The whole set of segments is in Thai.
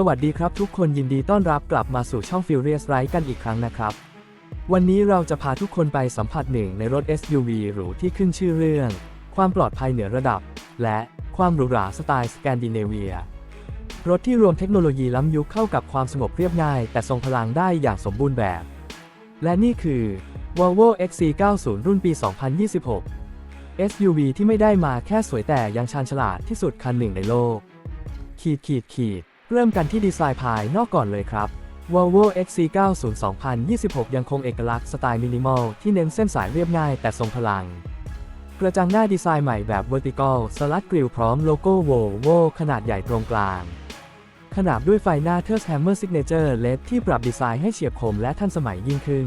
สวัสดีครับทุกคนยินดีต้อนรับกลับมาสู่ช่อง Furious Ride กันอีกครั้งนะครับ วันนี้เราจะพาทุกคนไปสัมผัสหนึ่งในรถ SUV หรูที่ขึ้นชื่อเรื่อง ความปลอดภัยเหนือระดับ และความหรูหราสไตล์สแกนดิเนเวีย รถที่รวมเทคโนโลยีล้ำยุคเข้ากับความสงบเรียบง่าย แต่ทรงพลังได้อย่างสมบูรณ์แบบ และนี่คือ Volvo XC90 รุ่นปี 2026 SUV ที่ไม่ได้มาแค่สวยแต่ยังชาญฉลาดที่สุดคันหนึ่งในโลก ขีดขีดขีด เริ่มกันที่ดีไซน์ภายนอกก่อนเลยครับ Volvo XC90 2026 ยังคงเอกลักษณ์สไตล์มินิมอลที่เน้นเส้นสายเรียบง่ายแต่ทรงพลัง กระจังหน้าดีไซน์ใหม่แบบ Vertical สลัดกริลพร้อมโลโก้ Volvo ขนาดใหญ่ตรงกลาง ขนาบด้วยไฟหน้า t u r s Hammer Signature LED ที่ปรับดีไซน์ให้เฉียบคมและทันสมัยยิ่งขึ้น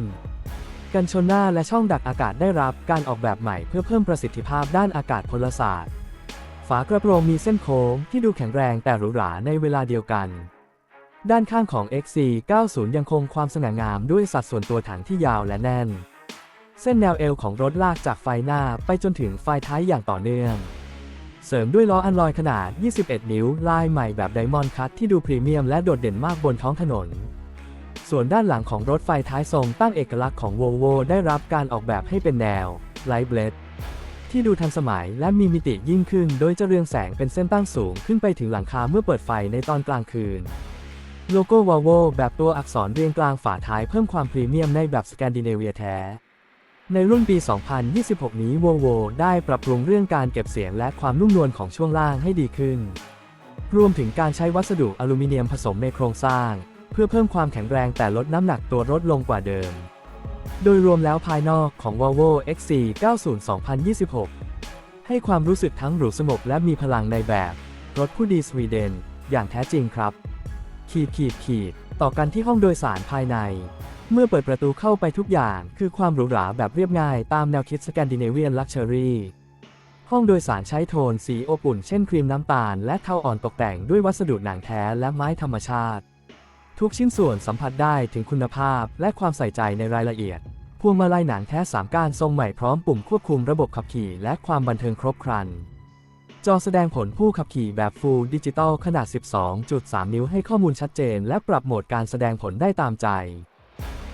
กันชนหน้าและช่องดักอากาศได้รับการออกแบบใหม่เพื่อเพิ่มประสิทธิภาพด้านอากาศพลศาสตร์ ฝากระโปรงมีเส้นโค้งที่ดูแข็งแรงแต่หรูหราในเวลาเดียวกัน ด้านข้างของ XC90 ยังคงความสง่างามด้วยสัดส่วนตัวถังที่ยาวและแน่น เส้นแนวเอวของรถลากจากไฟหน้าไปจนถึงไฟท้ายอย่างต่อเนื่อง เสริมด้วยล้ออันลอยขนาด 21 นิ้ว ลายใหม่แบบไดมอนด์คัตที่ดูพรีเมียมและโดดเด่นมากบนท้องถนนส่วนด้านหลังของรถไฟท้ายทรงตั้งเอกลักษณ์ของ Volvo ได้รับการออกแบบให้เป็นแนว Light b l a d ที่ดูทันสมัยและมีมิติยิ่งขึ้น โดยจะเรืองแสงเป็นเส้นตั้งสูงขึ้นไปถึงหลังคาเมื่อเปิดไฟในตอนกลางคืน โลโก้ Volvo แบบตัวอักษรเรียงกลางฝาท้ายเพิ่มความพรีเมียมในแบบสแกนดิเนเวียแท้ ในรุ่นปี 2026 นี้ Volvo ได้ปรับปรุงเรื่องการเก็บเสียงและความนุ่มนวลของช่วงล่างให้ดีขึ้น รวมถึงการใช้วัสดุอลูมิเนียมผสมในโครงสร้าง เพื่อเพิ่มความแข็งแรงแต่ลดน้ำหนักตัวรถลงกว่าเดิม โดยรวมแล้วภายนอกของ Volvo XC90 2026 ให้ความรู้สึกทั้งหรูสงบและมีพลังในแบบ รถผู้ดีสวีเดน อย่างแท้จริงครับ ขีดขีดขีด ต่อกันที่ห้องโดยสารภายใน เมื่อเปิดประตูเข้าไปทุกอย่างคือความหรูหราแบบเรียบง่ายตามแนวคิดสแกนดิเนเวียนลักชัวรี่ห้องโดยสารใช้โทนสีอบอุ่นเช่นครีมน้ำตาลและเทาอ่อนตกแต่งด้วยวัสดุหนังแท้และไม้ธรรมชาติ ทุกชิ้นส่วนสัมผัสได้ถึงคุณภาพและความใส่ใจในรายละเอียด พวงมาลัยหนังแท้ 3 ก้านทรงใหม่พร้อมปุ่มควบคุมระบบขับขี่และความบันเทิงครบครัน จอแสดงผลผู้ขับขี่แบบ Full Digital ขนาด 12.3 นิ้วให้ข้อมูลชัดเจน และปรับโหมดการแสดงผลได้ตามใจ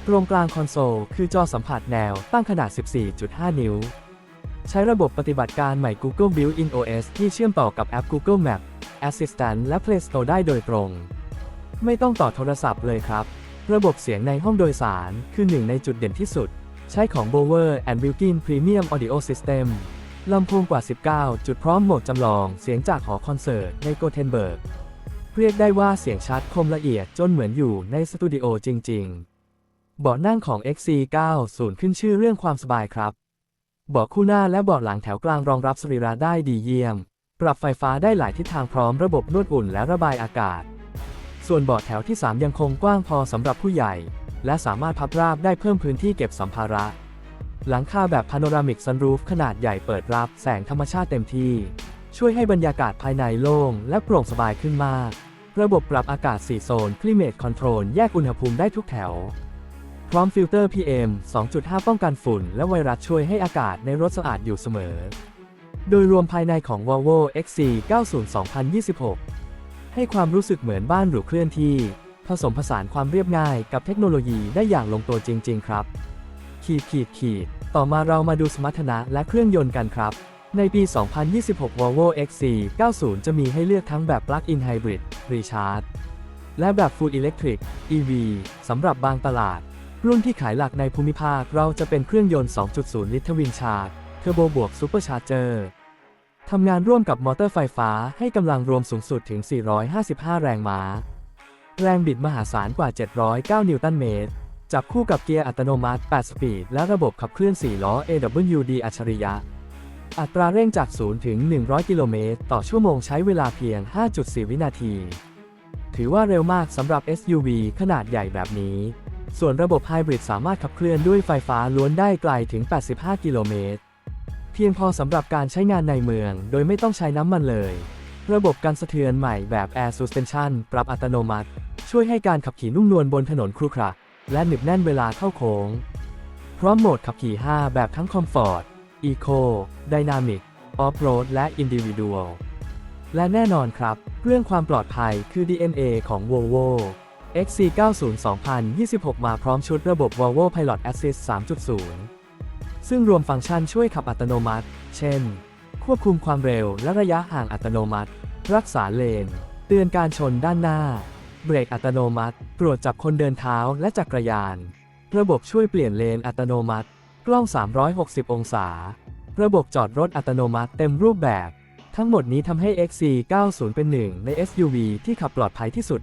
ตรงกลางคอนโซลคือจอสัมผัสแนวตั้งขนาด 14.5 นิ้ว ใช้ระบบปฏิบัติการใหม่ Google Built-in OS ที่เชื่อมต่อกับแอป Google Map Assistant และ Play Store ได้โดยตรง ไม่ต้องต่อโทรศัพท์เลยครับ ระบบเสียงในห้องโดยสารคือหนึ่งในจุดเด่นที่สุด ใช้ของ Bowers and Wilkin Premium Audio System ลำโพงกว่า 19 จุดพร้อมโหมดจำลองเสียงจากหอคอนเสิร์ตในโกเทนเบิร์ก เรียกได้ว่าเสียงชัดคมละเอียดจนเหมือนอยู่ในสตูดิโอจริง ๆ เบาะนั่งของ XC90 ขึ้นชื่อเรื่องความสบายครับ เบาะคู่หน้าและเบาะหลังแถวกลางรองรับสรีระได้ดีเยี่ยม ปรับไฟฟ้าได้หลายทิศทางพร้อมระบบนวดอุ่นและระบายอากาศ ส่วนเบาะแถวที่ 3 ยังคงกว้างพอสำหรับผู้ใหญ่ และสามารถพับราบได้เพิ่มพื้นที่เก็บสัมภาระ หลังคาแบบพาโนรามิกซันรูฟขนาดใหญ่เปิดรับแสงธรรมชาติเต็มที่ ช่วยให้บรรยากาศภายในโล่งและโปร่งสบายขึ้นมาก ระบบปรับอากาศ 4 โซน Climate Control แยกอุณหภูมิได้ทุกแถว พร้อมฟิลเตอร์ PM 2.5 ป้องกันฝุ่น และไวรัสช่วยให้อากาศในรถสะอาดอยู่เสมอ โดยรวมภายในของ Volvo XC90 2026 ให้ความรู้สึกเหมือนบ้านหรูเคลื่อนที่ ผสมผสานความเรียบง่ายกับเทคโนโลยีได้อย่างลงตัวจริง ๆ ครับ ขีดขีดขีดต่อมาเรามาดูสมรรถนะและเครื่องยนต์กันครับ ในปี 2026 Volvo XC90 จะมีให้เลือกทั้งแบบ Plug-in Hybrid Recharge และแบบ Full Electric EV สำหรับบางตลาด รุ่นที่ขายหลักในภูมิภาคเราจะเป็นเครื่องยนต์ 2.0 ลิตรวินชาร์จเทอร์โบบวกซูเปอร์ชาร์เจอร์ ทำงานร่วมกับมอเตอร์ไฟฟ้าให้กำลังรวมสูงสุดถึง 455 แรงม้า แรงบิดมหาศาลกว่า 709 นิวตันเมตร จับคู่กับเกียร์อัตโนมัติ 8 สปีด และระบบขับเคลื่อน 4 ล้อ AWD อัจฉริยะ อัตราเร่งจาก 0 ถึง 100 กิโลเมตร ต่อชั่วโมงใช้เวลาเพียง 5.4 วินาที ถือว่าเร็วมากสำหรับ SUV ขนาดใหญ่แบบนี้ ส่วนระบบไฮบริดสามารถขับเคลื่อนด้วยไฟฟ้าล้วนได้ไกลถึง 85 กิโลเมตร เพียงพอสำหรับการใช้งานในเมือง โดยไม่ต้องใช้น้ำมันเลย ระบบการสะเทือนใหม่แบบ Air Suspension ปรับอัตโนมัติ ช่วยให้การขับขี่นุ่มนวลบนถนนครุขระและหนึบแน่นเวลาเข้าโค้ง พร้อมโหมดขับขี่ 5 แบบทั้ง Comfort Eco Dynamic Off-road และ Individual และแน่นอนครับ เรื่องความปลอดภัยคือ DNA ของ Volvo XC90 2026 มาพร้อมชุดระบบ Volvo Pilot Assist 3.0 ซึ่งรวมฟังก์ชันช่วยขับอัตโนมัติ เช่น ควบคุมความเร็วและระยะห่างอัตโนมัติ รักษาเลน เตือนการชนด้านหน้า เบรกอัตโนมัติตรวจจับคนเดินเท้าและจักรยาน ระบบช่วยเปลี่ยนเลนอัตโนมัติ กล้อง 360 องศา ระบบจอดรถอัตโนมัติเต็มรูปแบบ ทั้งหมดนี้ทำให้ XC90 เป็นหนึ่งใน SUV ที่ขับปลอดภัยที่สุด